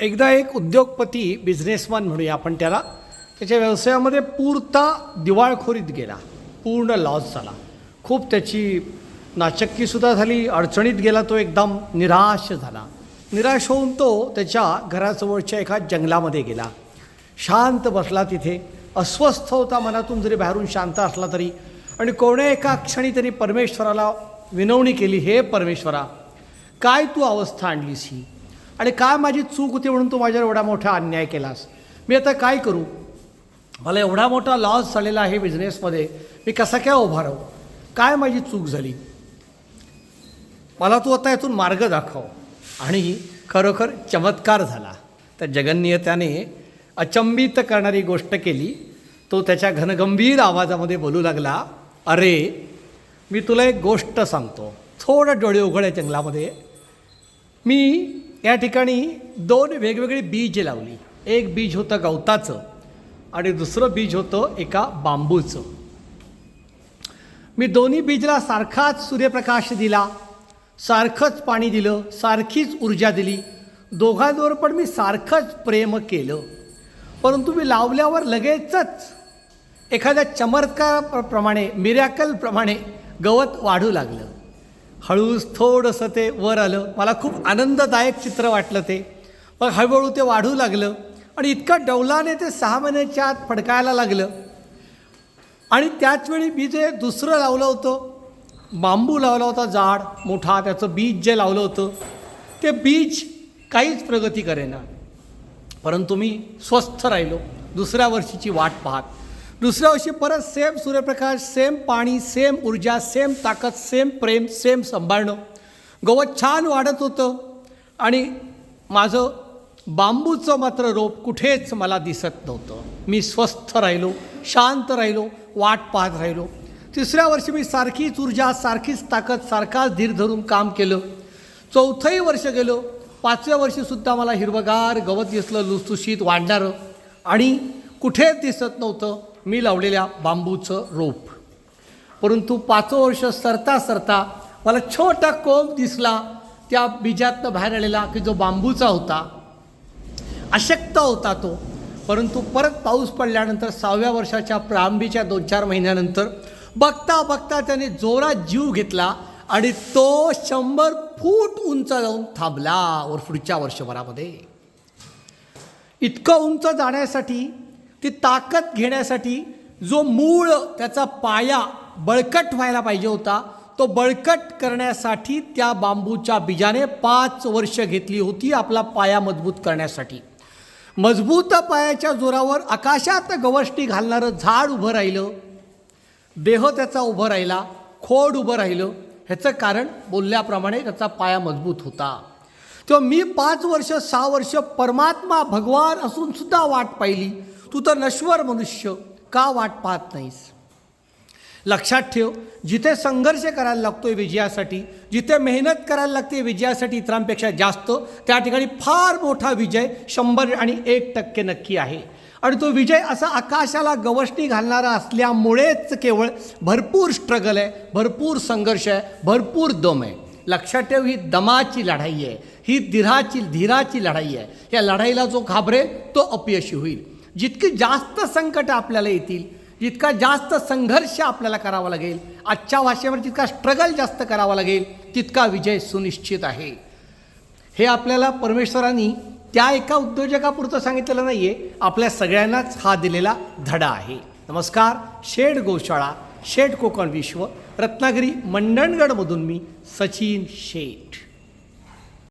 एकदा एक उद्योगपती बिझनेसमॅन म्हणूया आपण त्याला. त्याच्या व्यवसायामध्ये पूर्ता दिवाळखोरीत गेला. पूर्ण लॉस झाला. खूप त्याची नाचक्कीसुद्धा झाली अडचणीत गेला तो एकदम निराश झाला. निराश होऊन तो त्याच्या घराजवळच्या एका जंगलामध्ये गेला. शांत बसला तिथे. अस्वस्थ होता मनातून जरी बाहेरून शांत असला तरी. आणि कोण्या एका क्षणी त्यांनी परमेश्वराला विनवणी केली हे परमेश्वरा काय तू अवस्था आणलीस ही? आणि काय माझी चूक होती म्हणून तू माझ्यावर एवढा मोठा अन्याय केलास? मी आता काय करू? मला एवढा मोठा लॉस झालेला आहे बिझनेसमध्ये मी कसा काय उभा राहू? काय माझी चूक झाली? मला तू आता यातून मार्ग दाखव. आणि खरोखर चमत्कार झाला. तर जगन्नियत्याने अचंबित करणारी गोष्ट केली. तो त्याच्या घनगंभीर आवाजामध्ये बोलू लागला अरे मी तुला एक गोष्ट सांगतो. थोडं डोळे उघड आहे जंगलामध्ये. मी या ठिकाणी दोन वेगवेगळी बीज लावली. एक बीज होतं गवताचं आणि दुसरं बीज होतं एका बांबूचं. मी दोन्ही बीजला सारखाच सूर्यप्रकाश दिला सारखंच पाणी दिलं सारखीच ऊर्जा दिली. दोघांवर पण मी सारखंच प्रेम केलं. परंतु मी लावल्यावर लगेचच एखाद्या चमत्काराप्रमाणे मिरॅकलप्रमाणे गवत वाढू लागलं. हळूच थोडंसं ते वर आलं. मला खूप आनंददायक चित्र वाटलं ते. मग हळूहळू ते वाढू लागलं आणि इतका डौलाने ते सहा महिन्याच्या आत फडकायला लागलं. आणि त्याचवेळी मी जे दुसरं लावलं होतं बांबू लावला होता जाड मोठा त्याचं बीज जे लावलं होतं ते बीज काहीच प्रगती करेना. परंतु मी स्वस्थ राहिलो. दुसऱ्या वर्षीची वाट पाहत. दुसऱ्या वर्षी परत सेम सूर्यप्रकाश सेम पाणी सेम ऊर्जा सेम ताकद सेम प्रेम सेम सांभाळणं. गवत छान वाढत होतं. आणि माझं बांबूचं मात्र रोप कुठेच मला दिसत नव्हतं. मी स्वस्थ राहिलो शांत राहिलो वाट पाहत राहिलो. तिसऱ्या वर्षी मी सारखीच ऊर्जा सारखीच ताकद सारखाच धीर धरून काम केलं. चौथंही वर्ष गेलो पाचव्या वर्षीसुद्धा मला हिरवगार गवत दिसलं लुसलुशीत वाढणारं. आणि कुठेच दिसत नव्हतं. मी लावलेल्या बांबूचं रोप. परंतु पाचवं वर्ष सरता सरता मला छोटा कोंब दिसला त्या बीजातनं बाहेर आलेला की जो बांबूचा होता अशक्त होता तो. परंतु परत पाऊस पडल्यानंतर सहाव्या वर्षाच्या प्रारंभीच्या दोन चार महिन्यानंतर बघता बघता त्याने जोरात जीव घेतला आणि तो शंभर फूट उंच जाऊन थांबला वर पुढच्या वर्षभरामध्ये. इतकं उंच जाण्यासाठी ती ताकद घेण्यासाठी जो मूळ त्याचा पाया बळकट व्हायला पाहिजे होता तो बळकट करण्यासाठी त्या बांबूच्या बीजाने पाच वर्ष घेतली होती आपला पाया मजबूत करण्यासाठी. मजबूत पायाच्या जोरावर आकाशात गवष्टी घालणारं झाड उभं राहिलं देह त्याचा उभं राहिला खोड उभं राहिलं ह्याचं कारण बोलल्याप्रमाणे त्याचा पाया मजबूत होता. तेव्हा मी पाच वर्ष सहा वर्ष परमात्मा भगवान असूनसुद्धा वाट पाहिली. तू तर नश्वर मनुष्य का वाट पाहत नाहीस? लक्षात ठेव जिथे संघर्ष करायला लागतोय विजयासाठी जिथे मेहनत करायला लागते विजयासाठी इतरांपेक्षा जास्त त्या ठिकाणी फार मोठा विजय शंभर आणि एक टक्के नक्की आहे. आणि तो विजय असा आकाशाला गवसणी घालणारा असल्यामुळेच केवळ भरपूर स्ट्रगल आहे भरपूर संघर्ष आहे भरपूर दम आहे. लक्षात ठेव ही दमाची लढाई आहे ही धीराची धीराची लढाई आहे. या लढाईला जो घाबरेल तो अपयशी होईल. जितकी जास्त संकट आपल्याला येतील जितका जास्त संघर्ष आपल्याला करावा लागेल आजच्या भाषेवर जितका स्ट्रगल जास्त करावा लागेल तितका विजय सुनिश्चित आहे. हे आपल्याला परमेश्वरांनी त्या एका उद्योजकापुरतं सांगितलेलं नाही आहे आपल्या सगळ्यांनाच हा दिलेला धडा आहे. नमस्कार शेड गोशाळा शेड कोकण विश्व रत्नागिरी मंडणगडमधून मी सचिन शेठ.